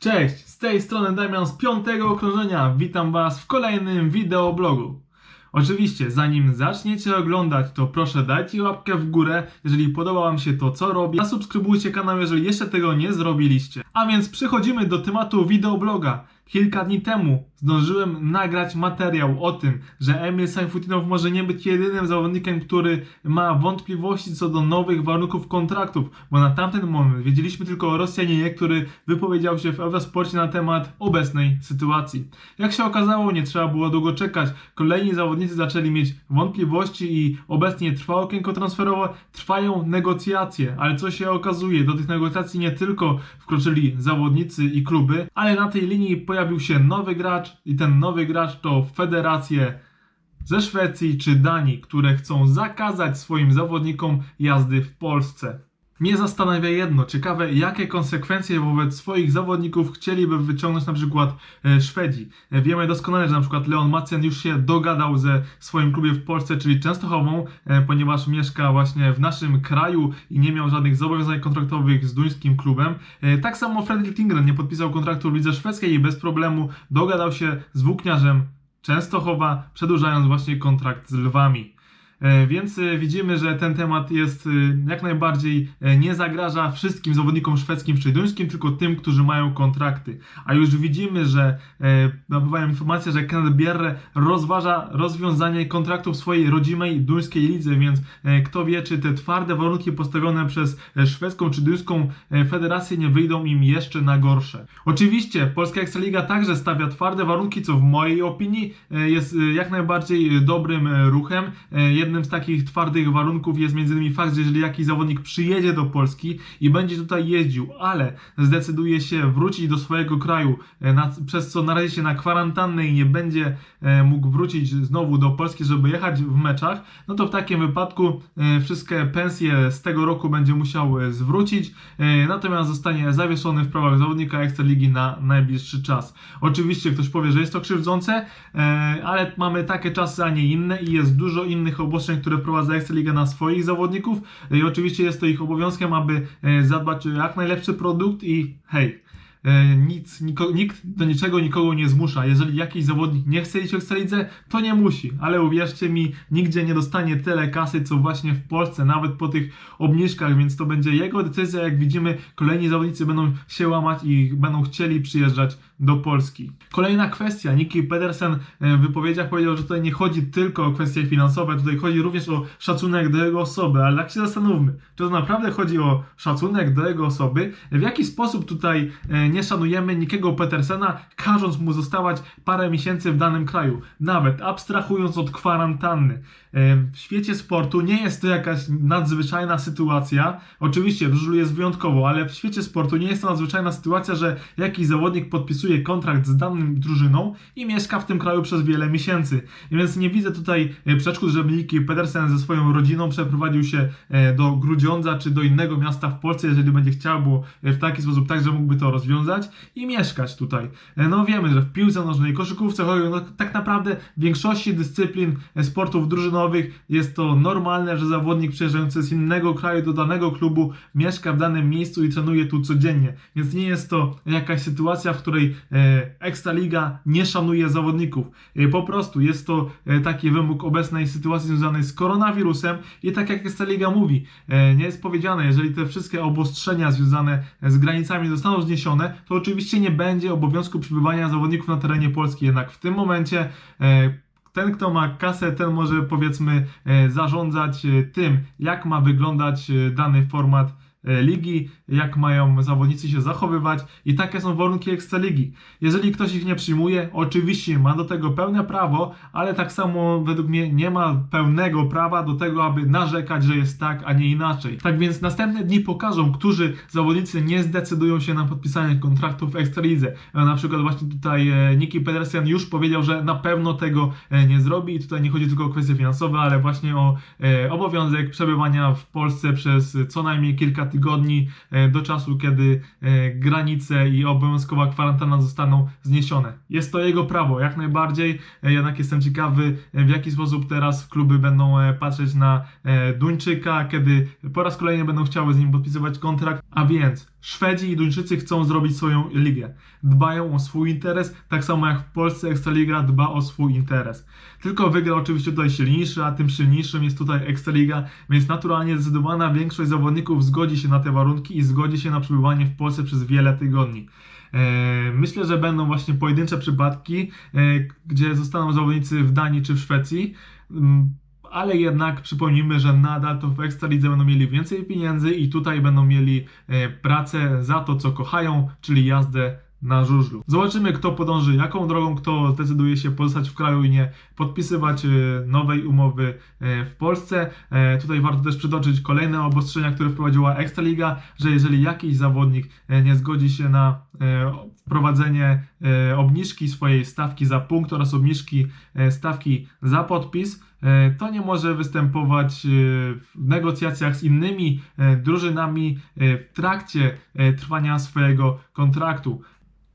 Cześć, z tej strony Damian z piątego okrążenia. Witam Was w kolejnym wideoblogu. Oczywiście, zanim zaczniecie oglądać, to proszę dajcie łapkę w górę, jeżeli podoba Wam się to, co robię. Zasubskrybujcie kanał, jeżeli jeszcze tego nie zrobiliście. A więc przechodzimy do tematu wideobloga. Kilka dni temu zdążyłem nagrać materiał o tym, że Emil Sajfutinow może nie być jedynym zawodnikiem, który ma wątpliwości co do nowych warunków kontraktów, bo na tamten moment wiedzieliśmy tylko o Rosjaninie, który wypowiedział się w Eurosporcie na temat obecnej sytuacji. Jak się okazało, nie trzeba było długo czekać. Kolejni zawodnicy zaczęli mieć wątpliwości i obecnie trwa okienko transferowe, trwają negocjacje, ale co się okazuje, do tych negocjacji nie tylko wkroczyli zawodnicy i kluby, ale na tej linii pojawił się nowy gracz i ten nowy gracz to federacje ze Szwecji czy Danii, które chcą zakazać swoim zawodnikom jazdy w Polsce. Mnie zastanawia jedno, ciekawe jakie konsekwencje wobec swoich zawodników chcieliby wyciągnąć na przykład e, Szwedzi. E, Wiemy doskonale, że na przykład Leon Macen już się dogadał ze swoim klubie w Polsce, czyli Częstochową, e, ponieważ mieszka właśnie w naszym kraju i nie miał żadnych zobowiązań kontraktowych z duńskim klubem. Tak samo Fredrik Lindgren nie podpisał kontraktu w lidze szwedzkiej i bez problemu dogadał się z włókniarzem Częstochowa, przedłużając właśnie kontrakt z Lwami. E, Więc e, widzimy, że ten temat jest e, jak najbardziej nie zagraża wszystkim zawodnikom szwedzkim czy duńskim, tylko tym, którzy mają kontrakty. A już widzimy, że napływają informacje, że Kenneth Bierre rozważa rozwiązanie kontraktu w swojej rodzimej duńskiej lidze, więc kto wie, czy te twarde warunki postawione przez szwedzką czy duńską federację nie wyjdą im jeszcze na gorsze. Oczywiście Polska Ekstraliga także stawia twarde warunki, co w mojej opinii jest jak najbardziej dobrym ruchem. Jednym z takich twardych warunków jest m.in. fakt, że jeżeli jakiś zawodnik przyjedzie do Polski i będzie tutaj jeździł, ale zdecyduje się wrócić do swojego kraju, e, na, przez co narazi się na kwarantannę i nie będzie e, mógł wrócić znowu do Polski, żeby jechać w meczach, no to w takim wypadku e, wszystkie pensje z tego roku będzie musiał zwrócić, natomiast zostanie zawieszony w prawach zawodnika Ekstraligi na najbliższy czas. Oczywiście ktoś powie, że jest to krzywdzące, ale mamy takie czasy, a nie inne i jest dużo innych obostrzeń, które wprowadza Ekstraliga na swoich zawodników. I oczywiście jest to ich obowiązkiem, aby e, zadbać o jak najlepszy produkt i hej, E, nic, niko, nikt do niczego nikogo nie zmusza. Jeżeli jakiś zawodnik nie chce iść Ekstralidze, to nie musi. Ale uwierzcie mi, nigdzie nie dostanie tyle kasy, co właśnie w Polsce, nawet po tych obniżkach, więc to będzie jego decyzja. Jak widzimy, kolejni zawodnicy będą się łamać i będą chcieli przyjeżdżać do Polski. Kolejna kwestia. Niki Pedersen e, w wypowiedziach powiedział, że tutaj nie chodzi tylko o kwestie finansowe, tutaj chodzi również o szacunek do jego osoby, ale tak się zastanówmy, czy to naprawdę chodzi o szacunek do jego osoby? W jaki sposób tutaj e, nie szanujemy Nikiego Petersena, każąc mu zostawać parę miesięcy w danym kraju, nawet abstrahując od kwarantanny. W świecie sportu nie jest to jakaś nadzwyczajna sytuacja. Oczywiście w żużlu jest wyjątkowo, ale w świecie sportu nie jest to nadzwyczajna sytuacja, że jakiś zawodnik podpisuje kontrakt z danym drużyną i mieszka w tym kraju przez wiele miesięcy. Więc nie widzę tutaj e, przeszkód, żeby Niki Pedersen ze swoją rodziną przeprowadził się e, do Grudziądza czy do innego miasta w Polsce, jeżeli będzie chciał, bo e, w taki sposób także mógłby to rozwiązać i mieszkać tutaj. E, No wiemy, że w piłce nożnej, koszykówce, hokeju, no tak naprawdę w większości dyscyplin e, sportów drużynowych jest to normalne, że zawodnik przyjeżdżający z innego kraju do danego klubu mieszka w danym miejscu i trenuje tu codziennie. Więc nie jest to jakaś sytuacja, w której e, Ekstraliga nie szanuje zawodników. Po prostu jest to taki wymóg obecnej sytuacji związanej z koronawirusem i tak jak Ekstraliga mówi, nie jest powiedziane, jeżeli te wszystkie obostrzenia związane z granicami zostaną zniesione, to oczywiście nie będzie obowiązku przybywania zawodników na terenie Polski. Jednak w tym momencie e, ten, kto ma kasę, ten może powiedzmy e, zarządzać e, tym, jak ma wyglądać dany format ligi, jak mają zawodnicy się zachowywać i takie są warunki Ekstraligi. Jeżeli ktoś ich nie przyjmuje, oczywiście ma do tego pełne prawo, ale tak samo według mnie nie ma pełnego prawa do tego, aby narzekać, że jest tak, a nie inaczej. Tak więc następne dni pokażą, którzy zawodnicy nie zdecydują się na podpisanie kontraktów w Ekstralidze. E, Na przykład właśnie tutaj e, Niki Pedersen już powiedział, że na pewno tego e, nie zrobi i tutaj nie chodzi tylko o kwestie finansowe, ale właśnie o e, obowiązek przebywania w Polsce przez co najmniej kilka tygodni e, do czasu, kiedy e, granice i obowiązkowa kwarantanna zostaną zniesione. Jest to jego prawo, jak najbardziej. E, Jednak jestem ciekawy, w jaki sposób teraz kluby będą patrzeć na Duńczyka, kiedy po raz kolejny będą chciały z nim podpisywać kontrakt. A więc Szwedzi i Duńczycy chcą zrobić swoją ligę. Dbają o swój interes, tak samo jak w Polsce Ekstraliga dba o swój interes. Tylko wygra oczywiście tutaj silniejszy, a tym silniejszym jest tutaj Ekstraliga, więc naturalnie zdecydowana większość zawodników zgodzi się na te warunki i zgodzi się na przebywanie w Polsce przez wiele tygodni. E, Myślę, że będą właśnie pojedyncze przypadki, e, gdzie zostaną zawodnicy w Danii czy w Szwecji. Ale jednak przypomnijmy, że nadal to w Ekstralidze będą mieli więcej pieniędzy i tutaj będą mieli e, pracę za to, co kochają, czyli jazdę na żużlu. Zobaczymy, kto podąży jaką drogą, kto zdecyduje się pozostać w kraju i nie podpisywać e, nowej umowy e, w Polsce. Tutaj warto też przytoczyć kolejne obostrzenia, które wprowadziła Ekstraliga, że jeżeli jakiś zawodnik nie zgodzi się na wprowadzenie e, obniżki swojej stawki za punkt oraz obniżki e, stawki za podpis, e, to nie może występować e, w negocjacjach z innymi e, drużynami e, w trakcie e, trwania swojego kontraktu.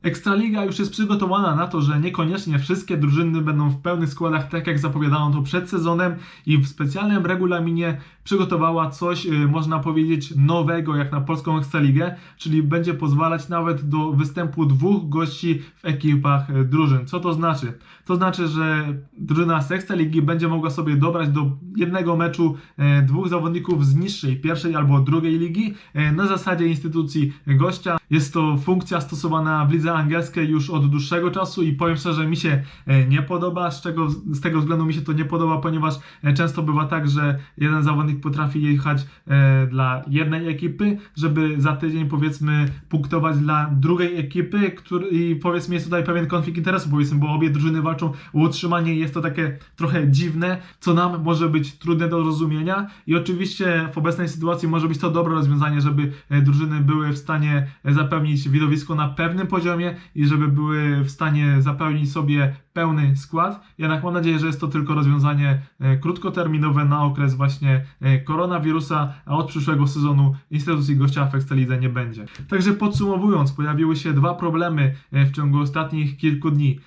Ekstraliga już jest przygotowana na to, że niekoniecznie wszystkie drużyny będą w pełnych składach, tak jak zapowiadano to przed sezonem i w specjalnym regulaminie przygotowała coś, y, można powiedzieć, nowego jak na polską Ekstraligę, czyli będzie pozwalać nawet do występu dwóch gości w ekipach y, drużyn. Co to znaczy? To znaczy, że drużyna z Ekstraligi będzie mogła sobie dobrać do jednego meczu e, dwóch zawodników z niższej, pierwszej albo drugiej ligi na zasadzie instytucji gościa. Jest to funkcja stosowana w lidze angielskiej już od dłuższego czasu i powiem szczerze, mi się nie podoba, z, czego, z tego względu mi się to nie podoba, ponieważ często bywa tak, że jeden zawodnik potrafi jechać e, dla jednej ekipy, żeby za tydzień powiedzmy punktować dla drugiej ekipy, który, i powiedzmy jest tutaj pewien konflikt interesu, powiedzmy, bo obie drużyny walczą o utrzymanie jest to takie trochę dziwne, co nam może być trudne do zrozumienia i oczywiście w obecnej sytuacji może być to dobre rozwiązanie, żeby e, drużyny były w stanie zapewnić widowisko na pewnym poziomie i żeby były w stanie zapewnić sobie pełny skład. Jednak mam nadzieję, że jest to tylko rozwiązanie e, krótkoterminowe na okres właśnie e, koronawirusa, a od przyszłego sezonu instytucji gościa w Ekstralidze nie będzie. Także podsumowując, pojawiły się dwa problemy e, w ciągu ostatnich kilku dni.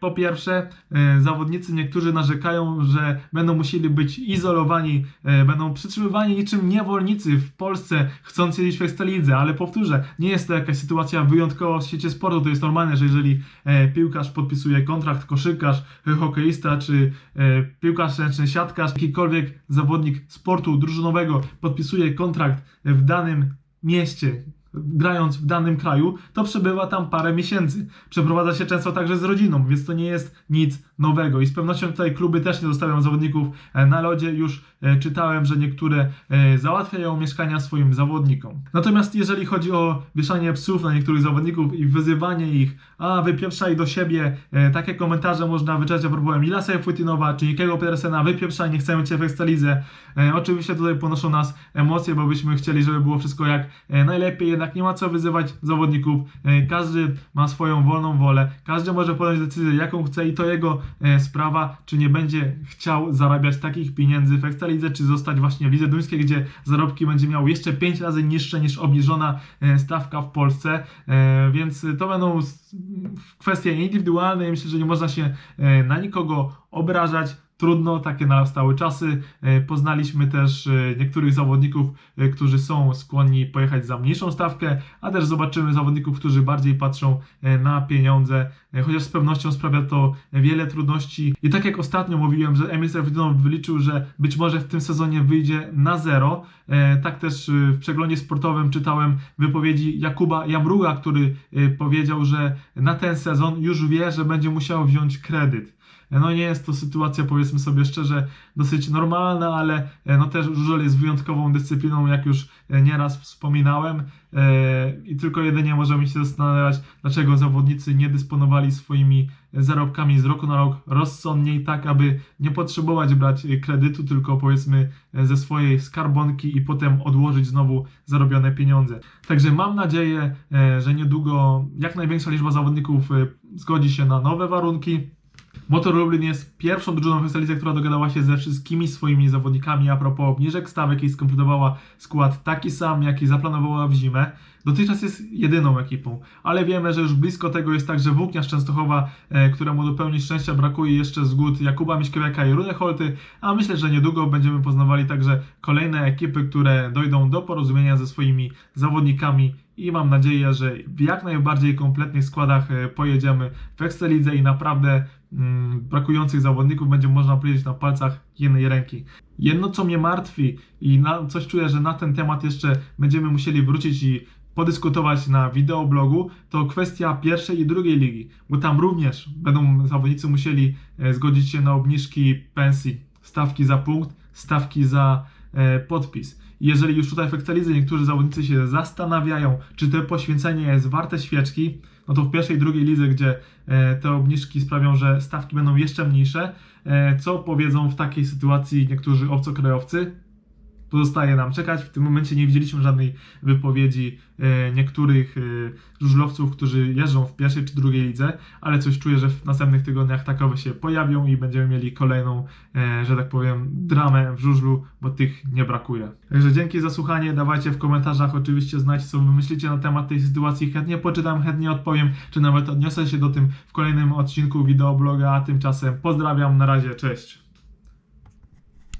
Po pierwsze, zawodnicy niektórzy narzekają, że będą musieli być izolowani, będą przytrzymywani niczym niewolnicy w Polsce, chcąc jeździć w Ekstralidze, ale powtórzę, nie jest to jakaś sytuacja wyjątkowa w świecie sportu, to jest normalne, że jeżeli piłkarz podpisuje kontrakt, koszykarz, e, hokeista czy e, piłkarz ręczny, siatkarz, jakikolwiek zawodnik sportu drużynowego podpisuje kontrakt w danym mieście, grając w danym kraju, to przebywa tam parę miesięcy. Przeprowadza się często także z rodziną, więc to nie jest nic nowego. I z pewnością tutaj kluby też nie zostawiają zawodników e, na lodzie. Już e, czytałem, że niektóre e, załatwiają mieszkania swoim zawodnikom. Natomiast jeżeli chodzi o wieszanie psów na niektórych zawodników i wyzywanie ich, a wypieprzaj do siebie, takie komentarze można wyczerpać a propos Emila Sejfutinowa czy Nikiego Pedersena, wypieprzaj, nie chcemy Cię w Ekstralidze. Oczywiście tutaj ponoszą nas emocje, bo byśmy chcieli, żeby było wszystko jak najlepiej, jednak nie ma co wyzywać zawodników. E, każdy ma swoją wolną wolę, każdy może podjąć decyzję, jaką chce i to jego e, sprawa, czy nie będzie chciał zarabiać takich pieniędzy w Ekstralidze, czy zostać właśnie w Lidze Duńskiej, gdzie zarobki będzie miał jeszcze 5 razy niższe niż obniżona e, stawka w Polsce, więc to będą kwestie indywidualne myślę, że nie można się na nikogo obrażać. Trudno, takie nastały czasy. E, Poznaliśmy też e, niektórych zawodników, e, którzy są skłonni pojechać za mniejszą stawkę, a też zobaczymy zawodników, którzy bardziej patrzą na pieniądze, chociaż z pewnością sprawia to wiele trudności. I tak jak ostatnio mówiłem, że Emil Serwidinow wyliczył, że być może w tym sezonie wyjdzie na zero, tak też w przeglądzie sportowym czytałem wypowiedzi Jakuba Jamruga, który powiedział, że na ten sezon już wie, że będzie musiał wziąć kredyt. No nie jest to sytuacja, powiedzmy sobie szczerze, dosyć normalna, ale e, no też żużel jest wyjątkową dyscypliną, jak już e, nieraz wspominałem e, i tylko jedynie możemy się zastanawiać, dlaczego zawodnicy nie dysponowali swoimi zarobkami z roku na rok rozsądniej, tak aby nie potrzebować brać kredytu, tylko powiedzmy ze swojej skarbonki i potem odłożyć znowu zarobione pieniądze. Także mam nadzieję, że niedługo jak największa liczba zawodników zgodzi się na nowe warunki. Motor Lublin jest pierwszą drużyną Ekstralidze, która dogadała się ze wszystkimi swoimi zawodnikami a propos obniżek stawek i skompletowała skład taki sam, jaki zaplanowała w zimę. Dotychczas jest jedyną ekipą, ale wiemy, że już blisko tego jest także Włókniarz Częstochowa, e, któremu do pełni szczęścia brakuje jeszcze zgód Jakuba Miśkowiaka i Rudy Holty, a myślę, że niedługo będziemy poznawali także kolejne ekipy, które dojdą do porozumienia ze swoimi zawodnikami i mam nadzieję, że w jak najbardziej kompletnych składach e, pojedziemy w Ekstralidze i naprawdę brakujących zawodników będzie można powiedzieć na palcach jednej ręki. Jedno, co mnie martwi i na, coś czuję, że na ten temat jeszcze będziemy musieli wrócić i podyskutować na wideoblogu, to kwestia pierwszej i drugiej ligi, bo tam również będą zawodnicy musieli e, zgodzić się na obniżki pensji, stawki za punkt, stawki za e, podpis. Jeżeli już tutaj w niektórzy zawodnicy się zastanawiają, czy to poświęcenie jest warte świeczki, no to w pierwszej i drugiej lidze, gdzie e, te obniżki sprawią, że stawki będą jeszcze mniejsze, e, co powiedzą w takiej sytuacji niektórzy obcokrajowcy? Pozostaje nam czekać. W tym momencie nie widzieliśmy żadnej wypowiedzi e, niektórych e, żużlowców, którzy jeżdżą w pierwszej czy drugiej lidze, ale coś czuję, że w następnych tygodniach takowe się pojawią i będziemy mieli kolejną, e, że tak powiem, dramę w żużlu, bo tych nie brakuje. Także dzięki za słuchanie. Dawajcie w komentarzach oczywiście znać, co wy myślicie na temat tej sytuacji. Chętnie poczytam, chętnie odpowiem, czy nawet odniosę się do tym w kolejnym odcinku wideobloga. A tymczasem pozdrawiam, na razie, cześć.